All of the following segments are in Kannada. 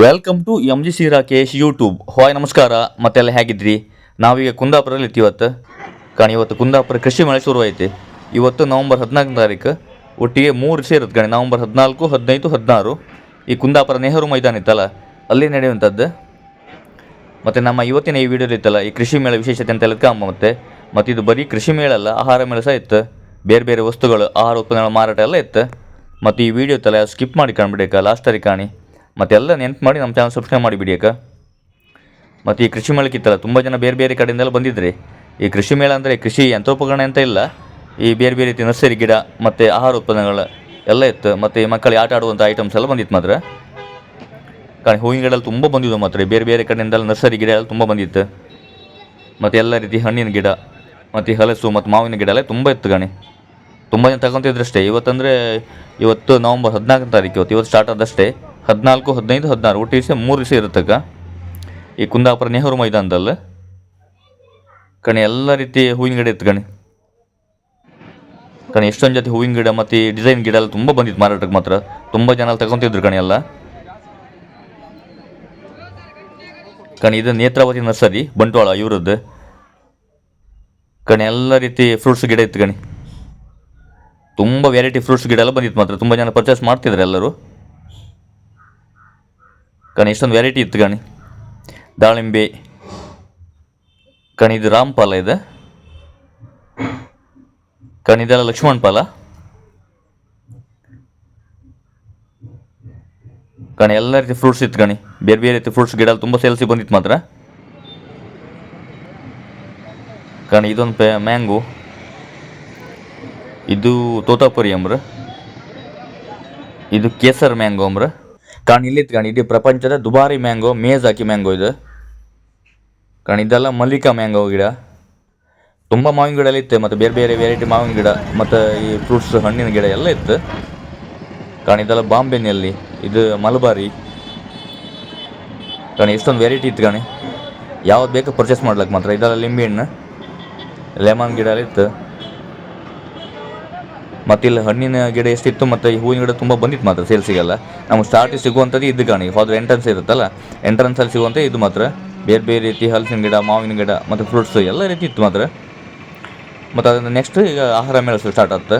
Welcome to M G C Rakesh YouTube hi ನಮಸ್ಕಾರ. ಮತ್ತೆಲ್ಲ ಹೇಗಿದ್ರಿ? ನಾವೀಗ ಕುಂದಾಪುರಲ್ಲಿ ಇತ್ತು ಇವತ್ತು. ಕಾಣಿ, ಇವತ್ತು ಕುಂದಾಪುರ ಕೃಷಿ ಮೇಳ ಶುರುವಾಯಿತು. ಇವತ್ತು ನವಂಬರ್ ಹದಿನಾಲ್ಕನೇ ತಾರೀಕು. ಒಟ್ಟಿಗೆ ಮೂರು ಸೇರುತ್ತೆ ಕಣಿ, ನವಂಬರ್ ಹದಿನಾಲ್ಕು, ಹದಿನೈದು, ಹದಿನಾರು. ಈ ಕುಂದಾಪುರ ನೆಹರು ಮೈದಾನ ಇತ್ತಲ್ಲ, ಅಲ್ಲಿ ನಡೆಯುವಂಥದ್ದು. ಮತ್ತು ನಮ್ಮ ಇವತ್ತಿನ ಈ ವಿಡಿಯೋ ಇತ್ತಲ್ಲ, ಈ ಕೃಷಿ ಮೇಳ ವಿಶೇಷತೆ ಅಂತ ಹೇಳ್ಕೊಂಬ ಮತ್ತೆ. ಮತ್ತು ಇದು ಬರೀ ಕೃಷಿ ಮೇಳ ಅಲ್ಲ, ಆಹಾರ ಮೇಳ ಸಹ ಇತ್ತು. ಬೇರೆ ಬೇರೆ ವಸ್ತುಗಳು, ಆಹಾರ ಉತ್ಪನ್ನಗಳ ಮಾರಾಟ ಎಲ್ಲ ಇತ್ತು. ಮತ್ತು ಈ ವಿಡಿಯೋ ಇತ್ತಲ್ಲ ಸ್ಕಿಪ್ ಮಾಡಿ ಕಾಣ್ಬಿಡಿಯಕ್ಕ ಲಾಸ್ಟ್ ತಾರೀಕು ಕಾಣಿ. ಮತ್ತೆಲ್ಲ ನೆನ್ಪು ಮಾಡಿ ನಮ್ಮ ಚಾನಲ್ ಸಬ್ಸ್ಕ್ರೈಬ್ ಮಾಡಿ ಬಿಡಿಯಕ್ಕ ಮತ್ತು ಈ ಕೃಷಿ ಮೇಳಕ್ಕೆ ಇತ್ತಲ್ಲ, ತುಂಬ ಜನ ಬೇರೆ ಬೇರೆ ಕಡೆಯಿಂದೆಲ್ಲ ಬಂದಿದ್ರಿ. ಈ ಕೃಷಿ ಮೇಳ ಅಂದರೆ ಕೃಷಿ ಯಂತ್ರೋಪಕರಣ ಅಂತ ಇಲ್ಲ, ಈ ಬೇರೆ ಬೇರೆ ರೀತಿ ನರ್ಸರಿ ಗಿಡ, ಮತ್ತು ಆಹಾರ ಉತ್ಪನ್ನಗಳು ಎಲ್ಲ ಇತ್ತು. ಮತ್ತು ಈ ಮಕ್ಕಳಿಗೆ ಆಟ ಆಡುವಂಥ ಐಟಮ್ಸ್ ಎಲ್ಲ ಬಂದಿತ್ತು ಮಾತ್ರ. ಕಾರಣ ಹೂವಿನ ಗಿಡಲ್ಲಿ ತುಂಬ ಬಂದಿದ್ದು ಮಾತ್ರ. ಬೇರೆ ಬೇರೆ ಕಡೆಯಿಂದೆಲ್ಲ ನರ್ಸರಿ ಗಿಡ ಎಲ್ಲ ತುಂಬ ಬಂದಿತ್ತು. ಮತ್ತು ಎಲ್ಲ ರೀತಿ ಹಣ್ಣಿನ ಗಿಡ, ಮತ್ತು ಹಲಸು ಮತ್ತು ಮಾವಿನ ಗಿಡ ಎಲ್ಲ ತುಂಬ ಇತ್ತು ಕಾಣಿ. ತುಂಬ ಜನ ತಗೊಂತಿದ್ರಷ್ಟೇ ಇವತ್ತಂದರೆ ಇವತ್ತು ನವಂಬರ್ ಹದಿನಾಲ್ಕನೇ ತಾರೀಕು, ಇವತ್ತು ಇವತ್ತು ಸ್ಟಾರ್ಟ್ ಆದಷ್ಟೇ ಹದಿನಾಲ್ಕು, ಹದಿನೈದು, ಹದಿನಾರು. ಒಟ್ಟು ದಿವಸ ಮೂರು ದಿವಸ ಇರುತ್ತಕ್ಕ ಈ ಕುಂದಾಪುರ ನೆಹರು ಮೈದಾನದಲ್ಲಿ. ಕಣಿ, ಎಲ್ಲ ರೀತಿ ಹೂವಿನ ಗಿಡ ಇತ್ತು ಕಣಿ. ಕಣಿ, ಎಷ್ಟೊಂದು ಜೊತೆ ಹೂವಿನ ಗಿಡ ಮತ್ತು ಈ ಡಿಸೈನ್ ಗಿಡ ಎಲ್ಲ ತುಂಬ ಬಂದಿತ್ತು ಮಾರಾಟಕ್ಕೆ ಮಾತ್ರ. ತುಂಬ ಜನ ಅಲ್ಲಿ ತಗೊತಿದ್ರು ಕಣಿ ಎಲ್ಲ. ಕಣಿ, ಇದು ನೇತ್ರಾವತಿ ನರ್ಸರಿ, ಬಂಟ್ವಾಳ ಇವರದ್ದು. ಕಣಿ, ಎಲ್ಲ ರೀತಿ ಫ್ರೂಟ್ಸ್ ಗಿಡ ಇತ್ತು ಕಣಿ. ತುಂಬ ವೆರೈಟಿ ಫ್ರೂಟ್ಸ್ ಗಿಡ ಎಲ್ಲ ಬಂದಿತ್ತು ಮಾತ್ರ. ತುಂಬ ಜನ ಪರ್ಚೇಸ್ ಮಾಡ್ತಿದ್ರು ಎಲ್ಲರೂ. ಕಣಿ ಇಷ್ಟೊಂದು ವೆರೈಟಿ ಇತ್ತು ಕಣಿ ದಾಳಿಂಬೆ ಕಣಿದು ರಾಮ್ ಪಾಲ ಇದೆ ಕಣಿದೆಲ್ಲ ಲಕ್ಷ್ಮಣ್ ಪಾಲ ಕಣಿ ಎಲ್ಲ ರೀತಿ ಫ್ರೂಟ್ಸ್ ಇತ್ತು ಕಣಿ ಬೇರೆ ಬೇರೆ ರೀತಿ ಫ್ರೂಟ್ಸ್ ಗಿಡ ತುಂಬ ಸೇಲ್ಸಿ ಬಂದಿತ್ತು ಮಾತ್ರ ಕಣಿ ಇದೊಂದು ಪೇ ಮ್ಯಾಂಗೋ ಇದು ತೋತಾಪುರಿ ಅಂಬ್ರ ಇದು ಕೇಸರ್ ಮ್ಯಾಂಗೋ ಅಂಬ್ರ ಕಾಣ್ ಇಲ್ಲಿ ಕಾಣಿ, ಇಡೀ ಪ್ರಪಂಚದ ದುಬಾರಿ ಮ್ಯಾಂಗೋ ಮೇಜ್ ಹಾಕಿ ಮ್ಯಾಂಗೋ ಇದು. ಕಾಣ್ ಇದೆಲ್ಲ ಮಲ್ಲಿಕಾ ಮ್ಯಾಂಗೋ ಗಿಡ. ತುಂಬ ಮಾವಿನ ಗಿಡ ಎಲ್ಲ ಇತ್ತು, ಮತ್ತು ಬೇರೆ ಬೇರೆ ವೆರೈಟಿ ಮಾವಿನ ಗಿಡ, ಮತ್ತು ಈ ಫ್ರೂಟ್ಸ್ ಹಣ್ಣಿನ ಗಿಡ ಎಲ್ಲ ಇತ್ತು. ಕಾಣ್ ಇದೆಲ್ಲ ಬಾಂಬೆನಲ್ಲಿ, ಇದು ಮಲಬಾರಿ. ಕಾಣಿ ಎಷ್ಟೊಂದು ವೆರೈಟಿ ಇತ್ತು ಕಾಣಿ. ಯಾವ್ದು ಬೇಕು ಪರ್ಚೇಸ್ ಮಾಡ್ಲಿಕ್ಕೆ ಮಾತ್ರ, ಇದೆಲ್ಲ ಲಿಂಬೆ ಹಣ್ಣು ಲೆಮನ್ ಗಿಡ ಎಲ್ಲ ಇತ್ತು. ಮತ್ತು ಇಲ್ಲಿ ಹಣ್ಣಿನ ಗಿಡ ಎಷ್ಟಿತ್ತು ಮತ್ತು ಈ ಹೂವಿನ ಗಿಡ ತುಂಬ ಬಂದಿತ್ತು ಮಾತ್ರ ಸೇಲ್ಸಿಗೆಲ್ಲ ನಮ್ಗೆ ಸ್ಟಾರ್ಟ್ ಸಿಗುವಂಥದ್ದು ಇದು ಕಾಣಿ ಹೋದ್ರೆ ಎಂಟ್ರೆನ್ಸ್ ಇರುತ್ತಲ್ಲ ಎಂಟ್ರೆನ್ಸಲ್ಲಿ ಸಿಗುವಂಥ ಇದು ಮಾತ್ರ. ಬೇರೆ ಬೇರೆ ರೀತಿ ಹಲಸಿನ ಗಿಡ, ಮಾವಿನ ಗಿಡ ಮತ್ತು ಫ್ರೂಟ್ಸ್ ಎಲ್ಲ ರೀತಿ ಇತ್ತು ಮಾತ್ರ. ಮತ್ತು ಅದನ್ನು ನೆಕ್ಸ್ಟ್ ಈಗ ಆಹಾರ ಮೇಳ ಸ್ಟಾರ್ಟ್ ಆಗುತ್ತೆ.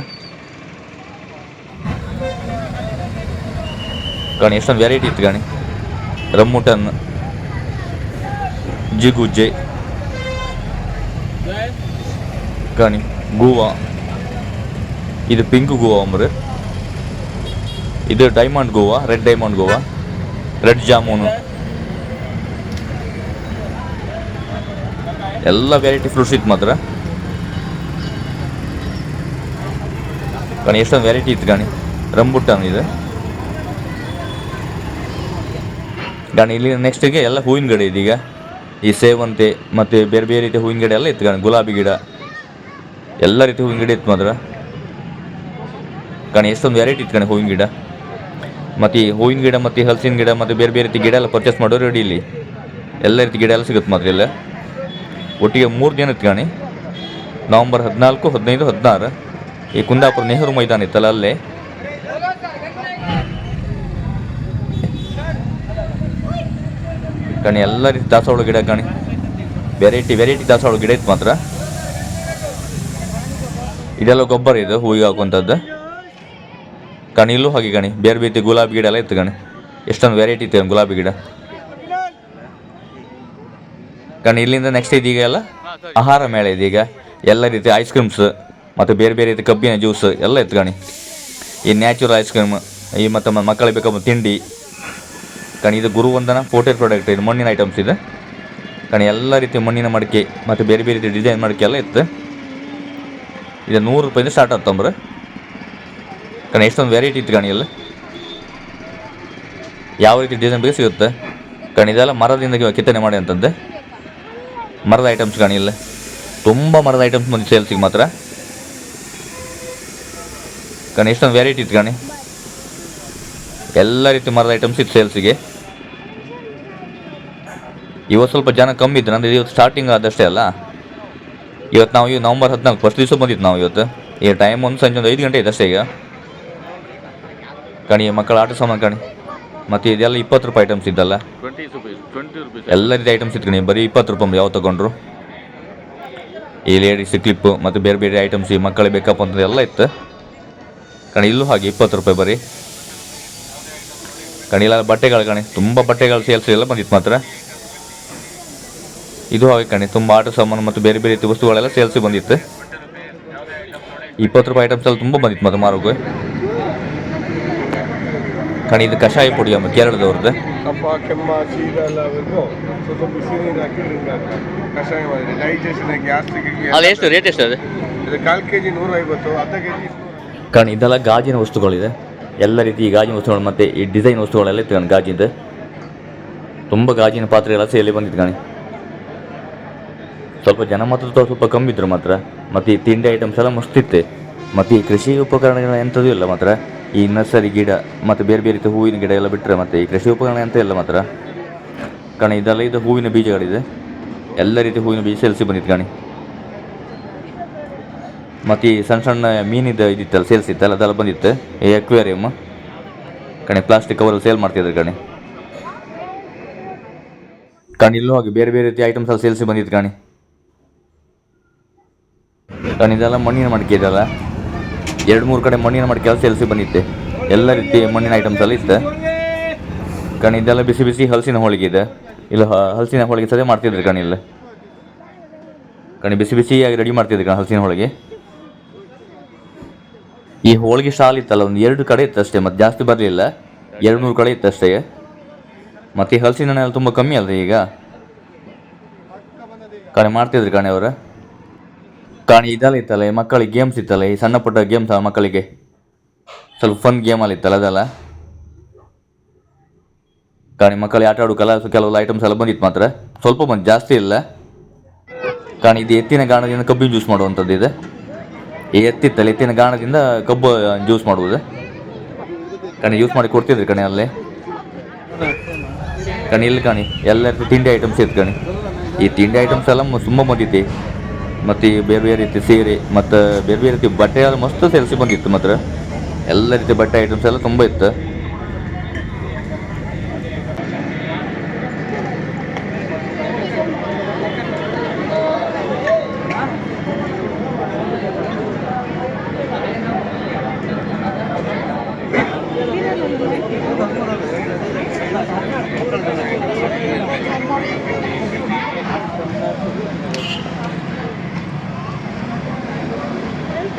ಕಾಣಿ ಎಷ್ಟೊಂದು ವೆರೈಟಿ ಇತ್ತು ಕಾಣಿ ರಮ್ಮುಟನ್ ಜಿಗುಜ್ಜೆ ಕಾಣಿ ಗೋವಾ. ಇದು ಪಿಂಕ್ ಗೋವಾ ಅಂಬ್ರೆ ಇದು diamond guava red diamond guava. Red jamun. ಎಲ್ಲ ವೆರೈಟಿ ಫ್ರೂಟ್ಸ್ ಇತ್ತು ಮಾತ್ರ. ಕಣಿ, ಎಷ್ಟೊಂದು ವೆರೈಟಿ ಇತ್ತು ಗಾಣಿ ರಂಬುಟಾನ್ ಇದೆ. ಗಾಣಿ ಇಲ್ಲಿ ನೆಕ್ಸ್ಟಿಗೆ ಎಲ್ಲ ಹೂವಿನ ಗಿಡ ಈಗ. ಈ ಸೇವಂತೆ ಮತ್ತು ಬೇರೆ ಬೇರೆ ರೀತಿ ಹೂವಿನ ಗಿಡ ಎಲ್ಲ ಇತ್ತು ಗಾಣಿ ಗುಲಾಬಿ ಗಿಡ. ಎಲ್ಲ ರೀತಿ ಹೂವಿನ ಗಿಡ ಇತ್ತು ಮಾತ್ರ. ಕಾಣಿ ಎಷ್ಟೊಂದು ವೆರೈಟಿ ಕಣೆ ಹೂವಿನ ಗಿಡ. ಮತ್ತು ಈ ಹೂವಿನ ಗಿಡ, ಮತ್ತು ಹಲಸಿನ ಗಿಡ, ಮತ್ತು ಬೇರೆ ಬೇರೆ ರೀತಿ ಗಿಡ ಎಲ್ಲ ಪರ್ಚೇಸ್ ಮಾಡೋರು ರೆಡಿ ಇಲ್ಲಿ. ಎಲ್ಲ ರೀತಿ ಗಿಡ ಎಲ್ಲ ಸಿಗುತ್ತೆ ಮಾತ್ರ ಇಲ್ಲ. ಒಟ್ಟಿಗೆ ಮೂರು ದಿನ ಇತ್ತು ಕಾಣಿ ನವಂಬರ್ ಹದಿನಾಲ್ಕು, ಹದಿನೈದು, ಹದಿನಾರು. ಈ ಕುಂದಾಪುರ ನೆಹರು ಮೈದಾನ ಇತ್ತಲ್ಲ ಅಲ್ಲೇ. ಕಣಿ ಎಲ್ಲ ರೀತಿ ದಾಸವಾಳ ಗಿಡ ಕಣಿ ವೆರೈಟಿ ವೆರೈಟಿ ದಾಸವಾಳ ಗಿಡ ಇತ್ತು ಮಾತ್ರ. ಇದೆಲ್ಲ ಗೊಬ್ಬರ ಇದು, ಹೂವಿಗೆ ಹಾಕುವಂಥದ್ದು. ಕಣಿ ಇಲ್ಲೂ ಹಾಗೆ ಕಣಿ ಬೇರೆ ಬೇರೆ ಗುಲಾಬಿ ಗಿಡ ಎಲ್ಲ ಇತ್ತು ಕಣಿ ಎಷ್ಟೊಂದು ವೆರೈಟಿ ಇತ್ತು ಗುಲಾಬಿ ಗಿಡ. ಕಣಿ ಇಲ್ಲಿಂದ ನೆಕ್ಸ್ಟ್ ಇದೀಗ ಎಲ್ಲ? ಆಹಾರ ಮೇಳ ಇದೀಗ. ಎಲ್ಲ ರೀತಿ ಐಸ್ ಕ್ರೀಮ್ಸ್ ಮತ್ತು ಬೇರೆ ಬೇರೆ ರೀತಿ ಕಬ್ಬಿನ ಜ್ಯೂಸ್ ಎಲ್ಲ ಇತ್ತು ಕಣಿ ಈ ನ್ಯಾಚುರಲ್ ಐಸ್ ಕ್ರೀಮ್ ಈ ಮತ್ತು ಮಕ್ಕಳಿಗೆ ಬೇಕಾದ ತಿಂಡಿ. ಕಣಿ ಇದು ಗುರುವಂದನ ಫೋಟೋ ಪ್ರಾಡಕ್ಟ್ ಇದು ಮಣ್ಣಿನ ಐಟಮ್ಸ್ ಇದೆ. ಕಣಿ ಎಲ್ಲ ರೀತಿ ಮಣ್ಣಿನ ಮಡಿಕೆ ಮತ್ತು ಬೇರೆ ಬೇರೆ ರೀತಿ ಡಿಸೈನ್ ಮಡಿಕೆ ಎಲ್ಲ ಇತ್ತು. ಇದು ನೂರು ರೂಪಾಯಿಂದ ಸ್ಟಾರ್ಟ್ ಆಗ್ತಂಬ್ರೆ. ಕಣಿ, ಎಷ್ಟೊಂದು ವೆರೈಟಿ ಇತ್ತು ಕಣಿ ಎಲ್ಲ ಯಾವ ರೀತಿ ಡಿಸೈನ್ ಬೇಕು ಸಿಗುತ್ತೆ? ಕಣ, ಇದೆಲ್ಲ ಮರದಿಂದ ಕೆತ್ತನೆ ಮಾಡಿ ಅಂತಂದೆ ಮರದ ಐಟಮ್ಸ್ ಕಣಿ ಇಲ್ಲ. ತುಂಬ ಮರದ ಐಟಮ್ಸ್ ಬಂದು ಸೇಲ್ಸಿಗೆ ಮಾತ್ರ. ಕಣಿ, ಎಷ್ಟೊಂದು ವೆರೈಟಿ ಇತ್ತು ಕಣಿ. ಎಲ್ಲ ರೀತಿ ಮರದ ಐಟಮ್ಸ್ ಇತ್ತು ಸೇಲ್ಸಿಗೆ ಇವತ್ತು ಸ್ವಲ್ಪ ಜನ ಕಮ್ಮಿ ಇತ್ತು ಅಂದರೆ ಇವತ್ತು ಸ್ಟಾರ್ಟಿಂಗ್ ಆದಷ್ಟೇ ಅಲ್ಲ. ಇವತ್ತು ನಾವು ಈ ನವಂಬರ್ ಹದಿನಾಲ್ಕು ಫಸ್ಟ್ ದಿವಸ ಬಂದಿತ್ತು ನಾವು ಇವತ್ತು. ಈಗ ಟೈಮ್ ಒಂದು ಸಂಜೆ ಒಂದು ಐದು ಗಂಟೆ ಇದೆ ಅಷ್ಟೇ ಈಗ. ಕಣಿ ಮಕ್ಕಳ ಆಟ ಸಾಮಾನು ಕಣಿ ಮತ್ತು ಇದೆಲ್ಲ ಇಪ್ಪತ್ತು ರೂಪಾಯಿ ಐಟಮ್ಸ್ ಇದ್ದಲ್ಲ? ಎಲ್ಲ ರೀತಿ ಐಟಮ್ಸ್ ಇತ್ತು ಕಣಿ ಬರೀ ಇಪ್ಪತ್ತು ರೂಪಾಯಿ ಯಾವ ತಗೊಂಡ್ರು? ಈ ಲೇಡೀಸ್ ಕ್ಲಿಪ್ಪು ಮತ್ತು ಬೇರೆ ಬೇರೆ ಐಟಮ್ಸ್ ಈ ಮಕ್ಕಳಿಗೆ ಬೇಕಪ್ಪ ಅಂತ ಎಲ್ಲ ಇತ್ತು. ಕಣಿ ಇಲ್ಲೂ ಹಾಗೆ ಇಪ್ಪತ್ತು ರೂಪಾಯಿ ಬರೀ. ಕಣಿ ಇಲ್ಲ ಬಟ್ಟೆಗಳು ಕಣಿ ತುಂಬ ಬಟ್ಟೆಗಳು ಸೇಲ್ಸ್ ಎಲ್ಲ ಬಂದಿತ್ತು ಮಾತ್ರ. ಇದು ಹಾಗೆ ಕಣಿ ತುಂಬ ಆಟ ಸಾಮಾನು ಮತ್ತು ಬೇರೆ ಬೇರೆ ರೀತಿ ವಸ್ತುಗಳೆಲ್ಲ ಸೇಲ್ಸಿಗೆ ಬಂದಿತ್ತು. ಇಪ್ಪತ್ತು ರೂಪಾಯಿ ಐಟಮ್ಸ್ ಎಲ್ಲ ತುಂಬ ಬಂದಿತ್ತು ಮತ್ತು ಮಾರೋಕೆ. ಕಣಿ ಇದು ಕಷಾಯ ಪುಡಿ ಅಮ್ಮ ಕೇರಳದವ್ರದ್ದು. ಕಫ ಕೆಮ್ಮ ಶೀತ ಎಲ್ಲ ಸ್ವಲ್ಪ ಬಿಸಿ ನೀರು ಹಾಕಿ ಡ್ರಿಂಕ್ ಹಾಕ್ತಾರೆ ಕಷಾಯ ಮಾಡಿದ್ರೆ. ಡೈಜೆಷನ್ ಗ್ಯಾಸ್ಟ್ರಿಕ್ ಅದು ಎಷ್ಟು? ರೇಟ್ ಎಷ್ಟು ಅದು? ಇದು ಕಾಲು ಕೆ ಜಿ ನೂರೈವತ್ತು ಅರ್ಧ ಕೆ ಜಿ ಕಾರಣ ಇದೆಲ್ಲ ಗಾಜಿನ ವಸ್ತುಗಳಿದೆ. ಎಲ್ಲ ರೀತಿ ಗಾಜಿನ ವಸ್ತುಗಳು ಮತ್ತು ಈ ಡಿಸೈನ್ ವಸ್ತುಗಳೆಲ್ಲ ಇತ್ತು ಕಣ್ ಗಾಜಿಂದ. ತುಂಬ ಗಾಜಿನ ಪಾತ್ರೆಗಳ ಸೇಲಿ ಬಂದಿತ್ತು ಕಣಿ. ಸ್ವಲ್ಪ ಜನ ಮಾತ್ರ ಸ್ವಲ್ಪ ಕಮ್ಮಿ ಇದ್ರು ಮಾತ್ರ. ಮತ್ತು ಈ ತಿಂಡಿ ಐಟಮ್ಸ್ ಎಲ್ಲ ಮಸ್ತಿತ್ತು ಮತ್ತು ಈ ಕೃಷಿ ಉಪಕರಣಗಳ ಎಂಥದ್ದು ಇಲ್ಲ ಮಾತ್ರ. ಈ ನರ್ಸರಿ ಗಿಡ ಮತ್ತು ಬೇರೆ ಬೇರೆ ರೀತಿ ಹೂವಿನ ಗಿಡ ಎಲ್ಲ ಬಿಟ್ಟರೆ ಮತ್ತು ಈ ಕೃಷಿ ಉಪಕರಣ ಅಂತ ಇಲ್ಲ ಮಾತ್ರ. ಕಾರಣ ಇದೆಲ್ಲ ಇದು ಹೂವಿನ ಬೀಜಗಳಿದೆ. ಎಲ್ಲ ರೀತಿ ಹೂವಿನ ಬೀಜ ಸೇಲ್ಸಿ ಬಂದಿತ್ತು ಕಣಿ. ಮತ್ತು ಈ ಸಣ್ಣ ಸಣ್ಣ ಮೀನಿದ್ದು ಇದಿತ್ತಲ್ಲ ಸೇಲ್ಸ್ ಇತ್ತಲ್ಲ, ಅದೆಲ್ಲ ಬಂದಿತ್ತು. ಈ ಅಕ್ವೇರಿಯಮ್ ಕಣಿ ಪ್ಲಾಸ್ಟಿಕ್ ಕವರಲ್ಲಿ ಸೇಲ್ ಮಾಡ್ತಿದ್ರು ಕಣಿ. ಕಣಿ, ಇಲ್ಲೂ ಹಾಗೆ ಬೇರೆ ಬೇರೆ ರೀತಿ ಐಟಮ್ಸ್ ಎಲ್ಲ ಸೇಲ್ಸಿ ಬಂದಿತ್ತು ಕಣಿ. ಕಣಿ, ಇದೆಲ್ಲ ಮಣ್ಣಿನ ಮಡಿಕೆ ಇದೆಲ್ಲ ಎರಡು ಮೂರು ಕಡೆ ಮಣ್ಣಿನ ಮಡಿಕೆ ಕೆಲಸ ಎಲ್ಸಿ ಬಂದಿತ್ತೆ. ಎಲ್ಲ ರೀತಿ ಮಣ್ಣಿನ ಐಟಮ್ಸ್ ಎಲ್ಲ ಇತ್ತು. ಕಣಿ, ಇದೆಲ್ಲ ಬಿಸಿ ಬಿಸಿ ಹಲಸಿನ ಹೋಳಿಗೆ ಇದೆ. ಇಲ್ಲ ಹಲಸಿನ ಹೋಳಿಗೆ ಸದೇ ಮಾಡ್ತಿದ್ರು ಕಣಿ ಇಲ್ಲ? ಕಣಿ, ಬಿಸಿ ಬಿಸಿಯಾಗಿ ರೆಡಿ ಮಾಡ್ತಿದ್ರು ಕಣಿ ಹಲಸಿನ ಹೋಳಿಗೆ? ಈ ಹೋಳಿಗೆ ಸ್ಟಾಲ್ ಇತ್ತಲ್ಲ, ಒಂದು ಎರಡು ಕಡೆ ಇತ್ತು ಅಷ್ಟೇ, ಮತ್ತು ಜಾಸ್ತಿ ಬರಲಿಲ್ಲ. ಎರಡು ಮೂರು ಕಡೆ ಇತ್ತು ಅಷ್ಟೇ. ಮತ್ತು ಈ ಹಲಸಿನ ತುಂಬ ಕಮ್ಮಿ ಅಲ್ರಿ ಈಗ. ಕಣೆ, ಮಾಡ್ತಿದ್ರು ಕಣೆ ಅವರು? ಕಾಣಿ ಇದೆಲ್ಲ ಇತ್ತಲ್ಲ ಮಕ್ಕಳಿಗೆ ಗೇಮ್ಸ್ ಇತ್ತಲ್ಲ, ಈ ಸಣ್ಣ ಪುಟ್ಟ ಗೇಮ್ಸ್ ಮಕ್ಕಳಿಗೆ? ಸ್ವಲ್ಪ ಫನ್ ಗೇಮಲ್ಲಿ ಇತ್ತಲ್ಲ ಅದೆಲ್ಲ? ಕಾಣಿ ಮಕ್ಕಳಿಗೆ ಆಟ ಆಡೋ, ಕಲ ಕೆಲವು ಐಟಮ್ಸ್ ಎಲ್ಲ ಬಂದಿತ್ತು ಮಾತ್ರ. ಸ್ವಲ್ಪ ಬಂದು ಜಾಸ್ತಿ ಇಲ್ಲ. ಕಾಣಿ ಇದು ಎತ್ತಿನ ಗಾಣದಿಂದ ಕಬ್ಬಿನ ಜ್ಯೂಸ್ ಮಾಡುವಂಥದ್ದು ಇದೆ. ಈ ಎತ್ತಿತ್ತಲ್ಲ, ಎತ್ತಿನ ಗಾಣದಿಂದ ಕಬ್ಬು ಜ್ಯೂಸ್ ಮಾಡುವುದು. ಕಣಿ ಯೂಸ್ ಮಾಡಿ ಕೊಡ್ತಿದ್ರಿ ಕಣಿ ಅಲ್ಲಿ. ಕಣಿ ಇಲ್ಲಿ ಕಣಿ, ಎಲ್ಲ ತಿಂಡಿ ಐಟಮ್ಸ್ ಇತ್ತು ಕಣಿ. ಈ ತಿಂಡಿ ಐಟಮ್ಸ್ ಎಲ್ಲ ತುಂಬ ಬಂದಿತ್ತು. ಮತ್ತು ಬೇರೆ ಬೇರೆ ರೀತಿ ಸೀರೆ, ಮತ್ತು ಬೇರೆ ಬೇರೆ ರೀತಿ ಬಟ್ಟೆ ಎಲ್ಲ ಮಸ್ತ್ ಸೇರಿಸಿ ಬಂದಿತ್ತು ಮಾತ್ರ. ಎಲ್ಲ ರೀತಿ ಬಟ್ಟೆ ಐಟಮ್ಸ್ ಎಲ್ಲ ತುಂಬ ಇತ್ತು.